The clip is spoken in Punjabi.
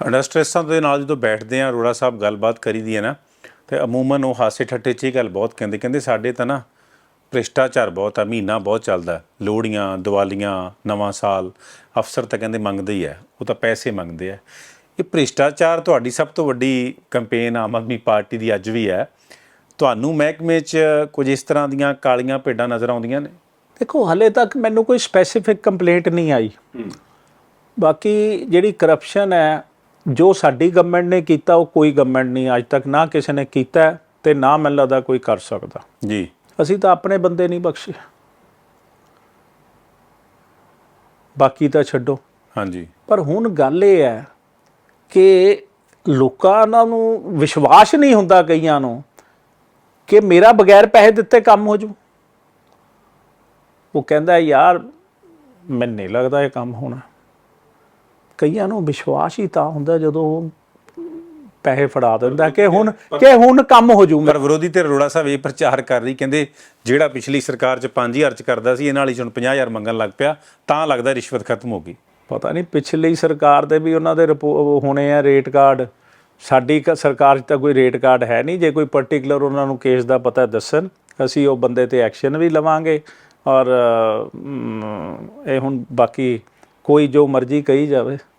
ਇੰਡਸਟਰੀਸਾਂ ਦੇ ਨਾਲ ਜਦੋਂ ਬੈਠਦੇ ਆ ਅਰੋੜਾ ਸਾਹਿਬ ਗੱਲਬਾਤ ਕਰੀਦੀ ਹੈ ਨਾ ਤੇ ਅਮੂਮਨ ਉਹ ਹਾਸੇ ਠੱਠੇ 'ਚ ਹੀ ਗੱਲ ਬਹੁਤ ਕਹਿੰਦੇ ਕਹਿੰਦੇ ਸਾਡੇ ਤਾਂ ਨਾ ਭ੍ਰਿਸ਼ਟਾਚਾਰ ਬਹੁਤ ਆ ਮਹੀਨਾ ਬਹੁਤ ਚੱਲਦਾ ਲੋਹੜੀਆਂ ਦੀਵਾਲੀਆਂ ਨਵਾਂ ਸਾਲ ਅਫਸਰ ਤਾਂ ਕਹਿੰਦੇ ਮੰਗਦੇ ਹੀ ਆ ਉਹ ਤਾਂ ਪੈਸੇ ਮੰਗਦੇ ਆ ਇਹ ਭ੍ਰਿਸ਼ਟਾਚਾਰ ਤੁਹਾਡੀ ਸਭ ਤੋਂ ਵੱਡੀ ਕੈਂਪੇਨ ਆਮ ਆਦਮੀ ਪਾਰਟੀ ਦੀ ਅੱਜ ਵੀ ਹੈ। ਤੁਹਾਨੂੰ ਮਹਿਕਮੇ 'ਚ ਕੁਝ ਇਸ ਤਰ੍ਹਾਂ ਦੀਆਂ ਕਾਲੀਆਂ ਭੇਡਾਂ ਨਜ਼ਰ ਆਉਂਦੀਆਂ ਨੇ? ਦੇਖੋ ਹਲੇ ਤੱਕ ਮੈਨੂੰ ਕੋਈ ਸਪੈਸੀਫਿਕ ਕੰਪਲੇਂਟ ਨਹੀਂ ਆਈ। ਬਾਕੀ ਜਿਹੜੀ ਕਰਪਸ਼ਨ ਹੈ ਜੋ ਸਾਡੀ ਗਵਰਨਮੈਂਟ ਨੇ ਕੀਤਾ ਉਹ ਕੋਈ ਗਵਰਨਮੈਂਟ ਨਹੀਂ ਅੱਜ ਤੱਕ ਨਾ ਕਿਸੇ ਨੇ ਕੀਤਾ ਤੇ ਨਾ ਮੈਨੂੰ ਲੱਗਦਾ ਕੋਈ ਕਰ ਸਕਦਾ। ਜੀ। ਅਸੀਂ ਤਾਂ ਆਪਣੇ ਬੰਦੇ ਨਹੀਂ ਬਖਸ਼ੇ। ਬਾਕੀ ਤਾਂ ਛੱਡੋ। ਹਾਂਜੀ। ਪਰ ਹੁਣ ਗੱਲ ਇਹ ਹੈ ਕਿ ਲੋਕਾਂ ਨੂੰ ਵਿਸ਼ਵਾਸ ਨਹੀਂ ਹੁੰਦਾ ਕਈਆਂ ਨੂੰ ਕਿ ਮੇਰਾ ਬਗੈਰ ਪੈਸੇ ਦਿੱਤੇ ਕੰਮ ਹੋ ਜੂ ਉਹ ਕਹਿੰਦਾ ਯਾਰ ਮੈਨੂੰ ਨਹੀਂ ਲੱਗਦਾ ਇਹ ਕੰਮ ਹੋਣਾ। ਕਈਆਂ ਨੂੰ ਵਿਸ਼ਵਾਸ ਹੀ ਤਾਂ ਹੁੰਦਾ ਜਦੋਂ ਪੈਸੇ ਫੜਾ ਦਿੰਦਾ ਕਿ ਹੁਣ ਕਿ ਹੁਣ ਕੰਮ ਹੋ ਜੂ ਪਰ ਵਿਰੋਧੀ ਤੇ ਅਰੋੜਾ ਸਾਹਿਬ ਇਹ ਪ੍ਰਚਾਰ ਕਰ ਰਹੀ ਕਹਿੰਦੇ ਜਿਹੜਾ ਪਿਛਲੀ ਸਰਕਾਰ 'ਚ 5000 ਚ ਕਰਦਾ ਸੀ ਇਹ ਨਾਲ ਹੀ ਹੁਣ 50000 ਮੰਗਣ ਲੱਗ ਪਿਆ ਤਾਂ ਲੱਗਦਾ ਰਿਸ਼ਵਤ ਖਤਮ ਹੋ ਗਈ। ਪਤਾ ਨਹੀਂ ਪਿਛਲੀ ਸਰਕਾਰ ਦੇ ਵੀ ਉਹਨਾਂ ਦੇ ਹੋਣੇ ਆ ਰੇਟ ਕਾਰਡ। ਸਾਡੀ ਸਰਕਾਰ 'ਚ ਤਾਂ ਕੋਈ ਰੇਟ ਕਾਰਡ ਹੈ ਨਹੀਂ ਜੇ ਕੋਈ ਪਾਰਟਿਕੂਲਰ ਉਹਨਾਂ ਨੂੰ ਕੇਸ ਦਾ ਪਤਾ ਦੱਸਣ ਅਸੀਂ ਉਹ ਬੰਦੇ ਤੇ ਐਕਸ਼ਨ ਵੀ ਲਵਾਂਗੇ ਔਰ ਇਹ ਹੁਣ ਬਾਕੀ ਕੋਈ ਜੋ ਮਰਜ਼ੀ ਕਹੀ ਜਾਵੇ।